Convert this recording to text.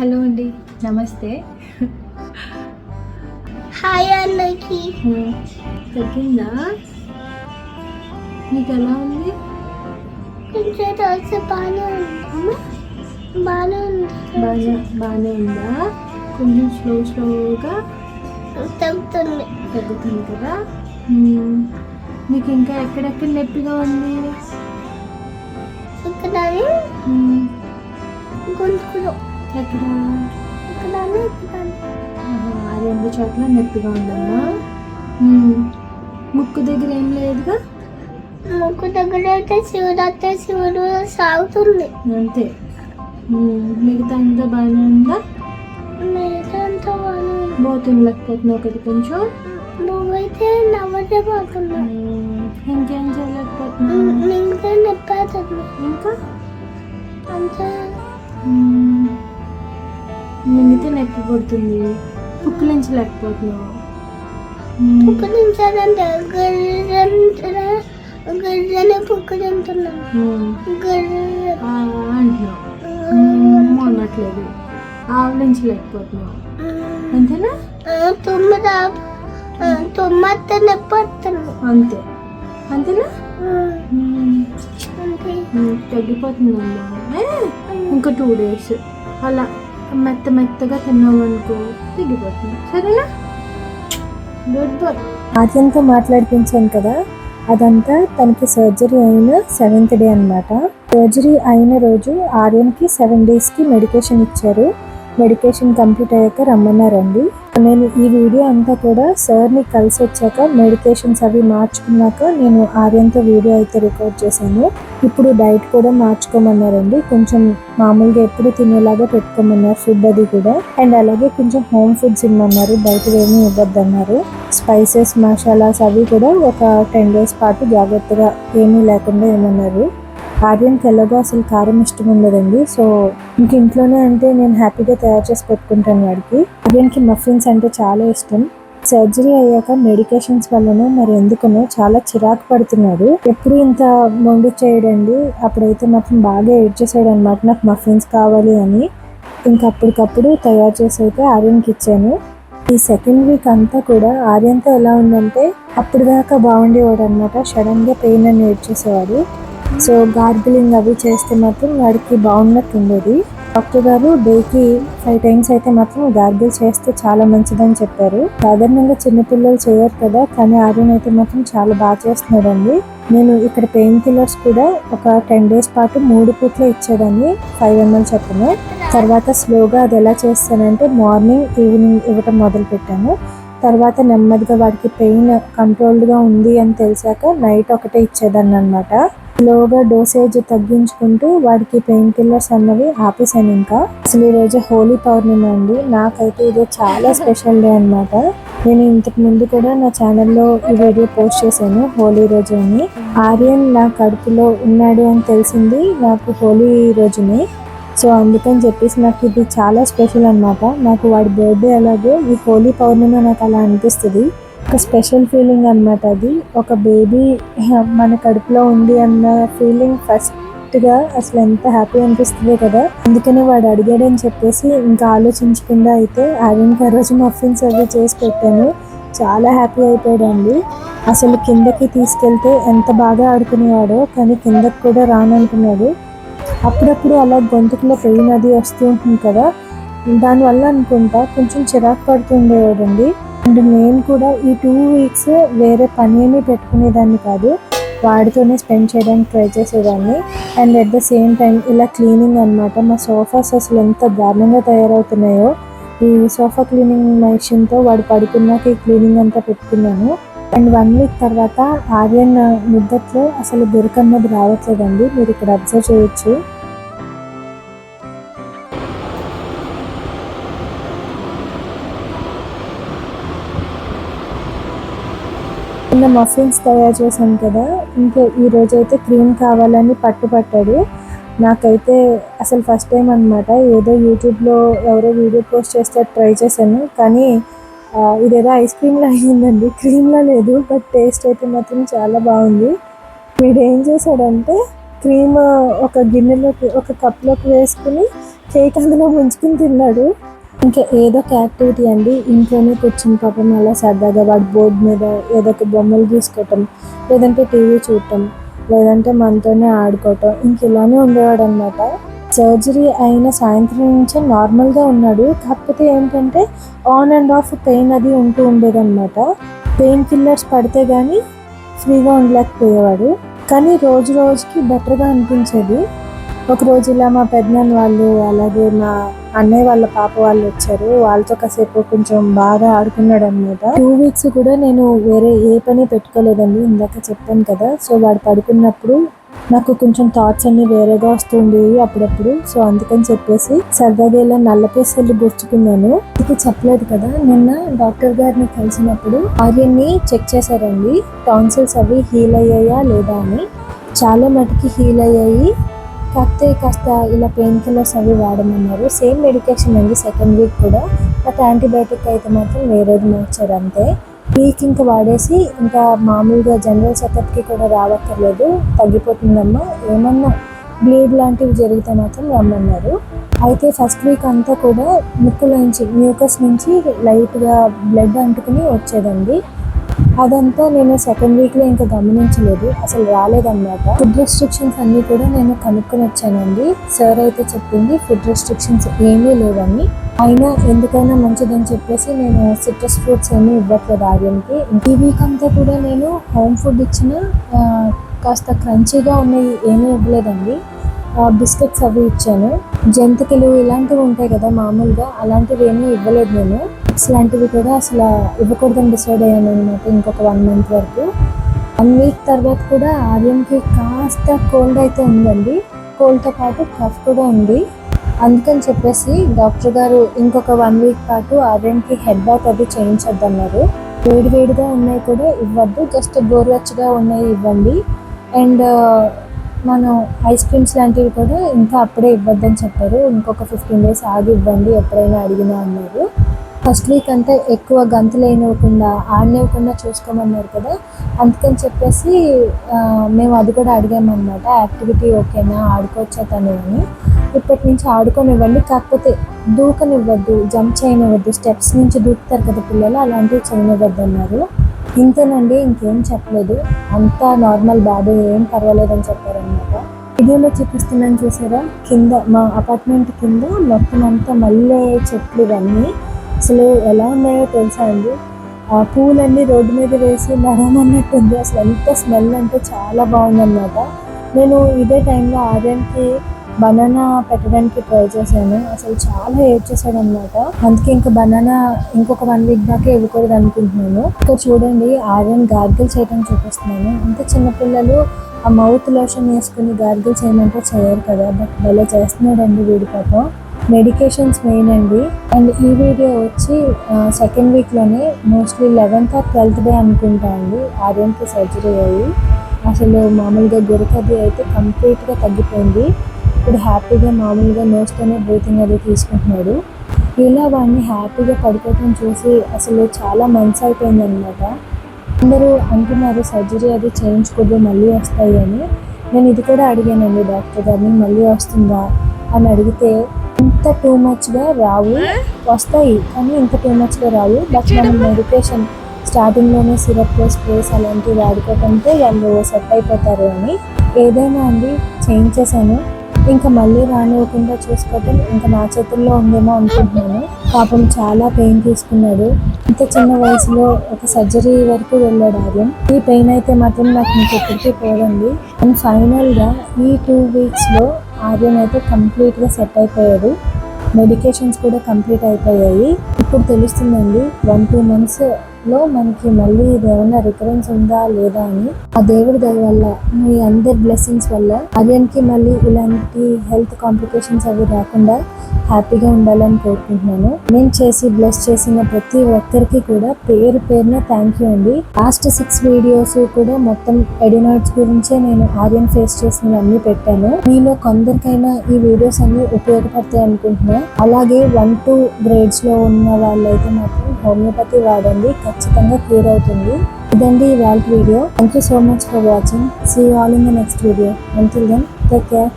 Hello అండి నమస్తే. Hi అందరికి తగ్గిందా? నీకు ఎలా ఉంది? కొంచెం రోజు బాగానే ఉంది బాగానే ఉంది. బాగా బాగానే ఉందా? కొంచెం స్లో స్లోగా తగ్గుతుంది. తగ్గుతుంది కదా? మ్మ్. నీకు ఇంకా ఎక్కడెక్కడ నొప్పిగా ఉంది? ఇక్కడ. గొంతుకులో ఎక్కడ? ఆ రెండు చోట్ల నొప్పిగా ఉందమ్మా? మ్మ్. ముక్కు దగ్గర ఏం లేదుగా? ముక్కు దగ్గర అయితే శివుడు అయితే శివుడు సాగుతుంది. అంతే. మిగతా అంతా బాగానే ఉందా? మిగతా అంతా బాగానే బోతులు లేకపోతున్నావు కదా కొంచెం? నువ్వైతే నవ్వదే పోతున్నా. ఇంకేం చేయలేకపోతున్నావు? మిగతా నొప్పి ఇంకా? అంతే. మింగితే నొప్పి పడుతుంది పుక్కులించలేకపోతున్నావు మ్మ్. పుక్కు తింటానంటే గర్రె గర్రెనే పుక్కు తింటున్నాను మ్మ్. గర్రె ఆ అంటున్నావు. అనట్లేదు. ఆవలించలేకపోతున్నావు అంతేనా? తొమ్మిది తొమ్మిది నొప్పి వస్తుంది అంతే. అంతేనా? మ్మ్. అంతే. మ్మ్. తగ్గిపోతుందమ్మా ఇంకా టూ డేస్ అలా. మెత్త మెత్తగా తిన్నామనుకో తిగిపోతుంది సరేనా? గుడ్ బాయ్ ఆద్యంతో మాట్లాడిపించాను కదా అదంతా తనకి సర్జరీ అయిన సెవెంత్ డే అన్నమాట. సర్జరీ అయిన రోజు ఆర్యన్కి సెవెన్ డేస్కి మెడికేషన్ ఇచ్చారు. మెడికేషన్ కంప్లీట్ అయ్యాక రమ్మన్నారండి. నేను ఈ వీడియో అంతా కూడా సార్ని కలిసి వచ్చాక మెడికేషన్స్ అవి మార్చుకున్నాక నేను ఆర్యంతో వీడియో అయితే రికార్డ్ చేశాను. ఇప్పుడు డైట్ కూడా మార్చుకోమన్నారండి. కొంచెం మామూలుగా ఎప్పుడు తినేలాగా పెట్టుకోమన్నారు ఫుడ్ అది కూడా. అండ్ అలాగే కొంచెం హోమ్ ఫుడ్స్ ఇమ్మన్నారు. బయట ఏమీ ఇవ్వద్దన్నారు. స్పైసెస్ మసాలాస్ అవి కూడా ఒక టెన్ డేస్ పాటు జాగ్రత్తగా ఏమీ లేకుండా ఏమన్నారు ఆర్యన్కి ఎలాగో అసలు కారం ఇష్టం ఉండదండి. సో ఇంక ఇంట్లోనే అంటే నేను హ్యాపీగా తయారు చేసి పెట్టుకుంటాను వాడికి. ఆర్యన్కి మఫిన్స్ అంటే చాలా ఇష్టం. సర్జరీ అయ్యాక మెడికేషన్స్ వల్లనో మరి ఎందుకనో చాలా చిరాకు పడుతున్నాడు. ఎప్పుడు ఇంత మొండి చేయడండి. అప్పుడైతే మాత్రం బాగా ఏడ్చేసాడు అనమాట నాకు మఫిన్స్ కావాలి అని. ఇంకా అప్పటికప్పుడు తయారు చేసి అయితే ఆర్యన్కి ఇచ్చాను. ఈ సెకండ్ వీక్ అంతా కూడా ఆర్యంతో ఎలా ఉందంటే అప్పుడు దాకా బాగుండేవాడు అనమాట సడన్గా పెయిన్ అని ఏడ్చేసేవాడు సో గార్గిలింగ్ అవి చేస్తే మాత్రం వాడికి బాగున్నట్టు ఉండేది. డాక్టర్ గారు డేకి ఫైవ్ టైమ్స్ అయితే మాత్రం గార్గిల్ చేస్తే చాలా మంచిదని చెప్పారు. సాధారణంగా చిన్నపిల్లలు చేయరు కదా కానీ ఆర్యన్ అయితే మాత్రం చాలా బాగా చేస్తున్నాడండి. నేను ఇక్కడ పెయిన్ కిల్లర్స్ కూడా ఒక టెన్ డేస్ పాటు మూడు పూట్లే ఇచ్చేదాన్ని ఫైవ్ ఎంఎల్ చొప్పున. తర్వాత స్లోగా అది ఎలా చేస్తానంటే మార్నింగ్ ఈవినింగ్ ఇవ్వటం మొదలు పెట్టాను. తర్వాత నెమ్మదిగా వాడికి పెయిన్ కంట్రోల్డ్గా ఉంది అని తెలిసాక నైట్ ఒకటే ఇచ్చేదాన్ని అనమాట స్లోగా డోసేజ్ తగ్గించుకుంటూ వాడికి పెయిన్ కిల్లర్స్ అన్నవి ఆపేసాను ఇంకా. అసలు ఈ హోలీ పౌర్ణమి అండి. నాకైతే ఇది చాలా స్పెషల్ డే అన్నమాట. నేను ఇంతకు ముందు కూడా నా ఛానల్లో ఈ వీడియో పోస్ట్ చేశాను హోలీ రోజు అని. ఆర్యన్ నా కడుపులో ఉన్నాడు అని తెలిసింది నాకు హోలీ రోజునే. సో అందుకని చెప్పేసి నాకు ఇది చాలా స్పెషల్ అనమాట నాకు వాడి బర్త్డే అలాగే ఈ హోలీ పౌర్ణమి నాకు అలా అనిపిస్తుంది. ఒక స్పెషల్ ఫీలింగ్ అన్నమాట అది. ఒక బేబీ మన కడుపులో ఉంది అన్న ఫీలింగ్ ఫస్ట్గా అసలు ఎంత హ్యాపీ అనిపిస్తుంది కదా. అందుకనే వాడు అడిగాడని చెప్పేసి ఇంకా ఆలోచించకుండా అయితే ఆర్యన్కి ఆ రోజు మఫిన్స్ అవి చేసి పెట్టాను. చాలా హ్యాపీ అయిపోయాడండి. అసలు కిందకి తీసుకెళ్తే ఎంత బాగా ఆడుకునేవాడో కానీ కిందకి కూడా రానంటున్నాడు అప్పుడప్పుడు అలా గొంతుకులో పెయిన్ అది వస్తూ ఉంటుంది కదా. దానివల్ల అనుకుంటా కొంచెం చిరాకు పడుతుండేవాడండి అండ్ నేను కూడా ఈ టూ వీక్స్ వేరే పని ఏమీ పెట్టుకునేదాన్ని కాదు వాడితోనే స్పెండ్ చేయడానికి ట్రై చేసేదాన్ని. And at the same time ఇలా క్లీనింగ్ అన్నమాట. మా సోఫాస్ అసలు ఎంత దారుణంగా తయారవుతున్నాయో. ఈ సోఫా క్లీనింగ్ మెషిన్తో వాడు పడుకున్నాక ఈ క్లీనింగ్ అంతా పెట్టుకున్నాను. అండ్ వన్ వీక్ తర్వాత ఆర్యన్ ముద్దట్లో అసలు గురకన్నది రావట్లేదండి. మీరు ఇక్కడ అబ్జర్వ్ చేయొచ్చు. నిన్న మఫిన్స్ తయారు చేశాను కదా ఇంకా ఈరోజు అయితే క్రీమ్ కావాలని పట్టుపట్టాడు నాకైతే అసలు ఫస్ట్ టైం అనమాట ఏదో యూట్యూబ్లో ఎవరో వీడియో పోస్ట్ చేస్తే ట్రై చేశాను. కానీ ఇది ఇదేదో ఐస్ క్రీమ్లో అయ్యిందండి క్రీమ్లో లేదు బట్ టేస్ట్ అయితే మాత్రం చాలా బాగుంది. వీడు ఏం చేశాడంటే క్రీమ్ ఒక గిన్నెలోకి ఒక కప్లోకి వేసుకుని కేక్ అందులో ముంచుకుని తిన్నాడు. ఇంకా ఏదో ఒక యాక్టివిటీ అండి. ఇంట్లోనే కూర్చుని పాపం అలా సరదాగా వాడి బోర్డు మీద ఏదో ఒక బొమ్మలు గీసుకోవటం లేదంటే టీవీ చూడటం లేదంటే మనతోనే ఆడుకోవటం ఇంక ఇలానే ఉండేవాడు అనమాట సర్జరీ అయిన సాయంత్రం నుంచే నార్మల్గా ఉన్నాడు. కాకపోతే ఏంటంటే ఆన్ అండ్ ఆఫ్ పెయిన్ అది ఉంటూ ఉండేదన్నమాట. పెయిన్ కిల్లర్స్ పడితే కానీ ఫ్రీగా ఉండలేకపోయేవాడు. కానీ రోజు రోజుకి బెటర్గా అనిపించేది. ఒక రోజు ఇలా మా పెద్దనాన్న వాళ్ళు అలాగే మా అన్నయ్య వాళ్ళ పాప వాళ్ళు వచ్చారు. వాళ్ళతో కాసేపు కొంచెం బాగా ఆడుకున్నాడు అనమాట టూ వీక్స్ కూడా నేను వేరే ఏ పని పెట్టుకోలేదండి ఇందాక చెప్పాను కదా. సో వాడు పడుకున్నప్పుడు నాకు కొంచెం థాట్స్ అన్ని వేరేగా వస్తుండేవి అప్పుడప్పుడు. సో అందుకని చెప్పేసి సరదాగా ఇలా నల్ల పేసలు గుర్చుకున్నాను ఇది చెప్పలేదు కదా. నిన్న డాక్టర్ గారిని కలిసినప్పుడు ఆర్యన్ని చెక్ చేశారండి. టాన్సిల్స్ అవి హీల్ అయ్యాయా లేదా అని. చాలా మటుకి హీల్ అయ్యాయి. కాకపోతే కాస్త ఇలా పెయిన్ కిల్లర్స్ అవి వాడమన్నారు. సేమ్ మెడికేషన్ అండి సెకండ్ వీక్ కూడా. బట్ యాంటీబయాటిక్ అయితే మాత్రం వేరేది మార్చారు అంతే. వీక్ ఇంకా వాడేసి ఇంకా మామూలుగా జనరల్ చెకప్కి కూడా రావక్కర్లేదు. తగ్గిపోతుందమ్మా. ఏమన్నా బ్లీడ్ లాంటివి జరిగితే మాత్రం రమ్మన్నారు. అయితే ఫస్ట్ వీక్ అంతా కూడా ముక్కులోంచి మ్యూకస్ నుంచి లైట్గా బ్లడ్ అంటుకుని వచ్చేదండి. అదంతా నేను సెకండ్ వీక్లో ఇంకా గమనించలేదు. అసలు రాలేదన్నమాట. ఫుడ్ రెస్ట్రిక్షన్స్ అన్నీ కూడా నేను కనుక్కొని వచ్చానండి. సార్ అయితే చెప్పింది ఫుడ్ రెస్ట్రిక్షన్స్ ఏమీ లేవని. అయినా ఎందుకైనా మంచిదని చెప్పేసి నేను సిట్రస్ ఫ్రూట్స్ ఏమీ ఇవ్వట్లేదు ఆర్యన్కి. ఈ వీక్ అంతా కూడా నేను హోమ్ ఫుడ్ ఇచ్చిన కాస్త క్రంచీగా ఉన్నవి ఏమీ ఇవ్వలేదండి. బిస్కెట్స్ అవి ఇచ్చాను. జంతికలు ఇలాంటివి ఉంటాయి కదా మామూలుగా అలాంటివి ఏమీ ఇవ్వలేదు నేను. చిప్స్ లాంటివి కూడా అసలు ఇవ్వకూడదని డిసైడ్ అయ్యాను అనమాట ఇంకొక వన్ మంత్ వరకు. వన్ వీక్ తర్వాత కూడా ఆర్యన్కి కాస్త కోల్డ్ అయితే ఉందండి. కోల్డ్తో పాటు కఫ్ కూడా ఉంది. అందుకని చెప్పేసి డాక్టర్ గారు ఇంకొక వన్ వీక్ పాటు ఆర్యన్కి హెడ్ బాత్ అది చేయించొద్దన్నారు వేడి వేడిగా ఉన్నాయి కూడా ఇవ్వద్దు జస్ట్ గోరువెచ్చగా ఉన్నాయి ఇవ్వండి. అండ్ మనం ఐస్ క్రీమ్స్ లాంటివి కూడా ఇంకా అప్పుడే ఇవ్వద్దని చెప్పారు. ఇంకొక ఫిఫ్టీన్ డేస్ ఆగి ఇవ్వండి ఎప్పుడైనా అడిగినా అన్నారు. ఫస్ట్ వీక్ అంటే ఎక్కువ గంతులు వేయనివ్వకుండా ఆడనివ్వకుండా చూసుకోమన్నారు కదా. అందుకని చెప్పేసి మేము అది కూడా అడిగామన్నమాట. యాక్టివిటీ ఓకేనా? ఆడుకోవచ్చా తను అని. ఇప్పటి నుంచి ఆడుకోనివ్వండి. కాకపోతే దూకనివ్వద్దు జంప్ చేయనివ్వద్దు. స్టెప్స్ నుంచి దూకుతారు కదా పిల్లలు అలాంటివి చేయనివ్వద్దు అన్నారు ఇంతేనండి ఇంకేం చెప్పలేదు. అంతా నార్మల్ బాబు ఏం పర్వాలేదు అని చెప్పారనమాట వీడియోలో చూపిస్తున్నాను చూసారా? కింద మా అపార్ట్మెంట్ కింద మొత్తం అంతా మల్లె చెట్లు ఇవన్నీ. అసలు ఎలా ఉన్నాయో తెలుసా అండి? ఆ పూలన్నీ రోడ్డు మీద వేసి నడమన్నట్టుంది అసలు ఎంత స్మెల్ అంటే చాలా బాగుందన్నమాట. నేను ఇదే టైంలో ఆర్యన్కి బనానా పెట్టడానికి ట్రై చేశాను. అసలు చాలా ఏడ్చేసాడు అనమాట అందుకే ఇంకా బనానా ఇంకొక వన్ వీక్ దాకా ఇవ్వకూడదు అనుకుంటున్నాను. ఇంకా చూడండి ఆర్యన్ గార్గిల్ చేయడం చూపిస్తున్నాను. అంటే చిన్నపిల్లలు ఆ మౌత్ లోషన్ వేసుకుని గార్గిల్ చేయమంటే చేయరు కదా. బట్ భలే చేస్తున్నాడండి వీడి పాపం. మెడికేషన్స్ మెయిన్ అండి. అండ్ ఈ వీడియో వచ్చి second వీక్లోనే mostly eleventh or twelfth day అనుకుంటా అండి. ఆర్యంకి సర్జరీ అయ్యి అసలు మామూలుగా గురకది అయితే కంప్లీట్గా తగ్గిపోయింది. ఇప్పుడు హ్యాపీగా మామూలుగా నోస్తోనే బ్రీతింగ్ అది తీసుకుంటున్నాడు. ఇలా వాడిని హ్యాపీగా పడుకోవటం చూసి అసలు చాలా మంత్స్ అయిపోయింది అనమాట అందరూ అంటున్నారు సర్జరీ అది చేయించుకోదు మళ్ళీ వస్తాయి అని. నేను ఇది కూడా అడిగానండి డాక్టర్ గారిని మళ్ళీ వస్తుందా? అని అడిగితే ఇంత టూ మచ్గా రావు. వస్తాయి కానీ ఇంత టూ మచ్గా రావు. బట్ మనం మెడికేషన్ స్టార్టింగ్లోనే సిరప్ స్ప్రేస్ అలాంటివి వాడుకోవడంతో వాళ్ళు సెట్ అయిపోతారు అని. ఏదైనా అండి చేయించేసాను ఇంకా మళ్ళీ రానివ్వకుండా చూసుకోవటం ఇంకా నా చేతుల్లో ఉందేమో అనుకుంటున్నాను. పాపం చాలా పెయిన్ తీసుకున్నాడు. ఇంత చిన్న వయసులో ఒక సర్జరీ వరకు వెళ్ళాడు ఆర్యన్ ఈ పెయిన్ అయితే మాత్రం నాకు ఇంకెప్పటికీ పోదండి. అండ్ ఫైనల్గా ఈ టూ వీక్స్లో ఆర్యన్ అయితే కంప్లీట్గా సెట్ అయిపోయాడు. మెడికేషన్స్ కూడా కంప్లీట్ అయిపోయాయి. ఇప్పుడు తెలుస్తుందండి వన్ టూ మంత్స్లో మనకి మళ్ళీ ఇది ఏమైనా రికరెన్స్ ఉందా లేదా అని. ఆ దేవుడి దయ వల్ల మీ అందరి బ్లెస్సింగ్స్ వల్ల ఆర్యన్కి మళ్ళీ ఇలాంటి హెల్త్ కాంప్లికేషన్స్ అవి రాకుండా హ్యాపీగా ఉండాలని కోరుకుంటున్నాను. నేను చేసి బ్లెస్ చేసిన ప్రతి ఒక్కరికి కూడా పేరు పేరున థ్యాంక్ యూ అండి. లాస్ట్ సిక్స్ వీడియోస్ కూడా మొత్తం ఎడినాయిడ్స్ గురించే నేను ఆర్యన్ ఫేస్ చేసిన అన్ని పెట్టాను. మీలో కొందరికైనా ఈ వీడియోస్ అన్ని ఉపయోగపడతాయి అనుకుంటున్నా. అలాగే వన్ టూ గ్రేడ్స్లో ఉన్న వాళ్ళైతే మాత్రం హోమియోపతి వాడండి. ఖచ్చితంగా క్యూర్ అవుతుంది. ఇదండి ఇవాళ video thank you so much for watching see all in the next video until then take care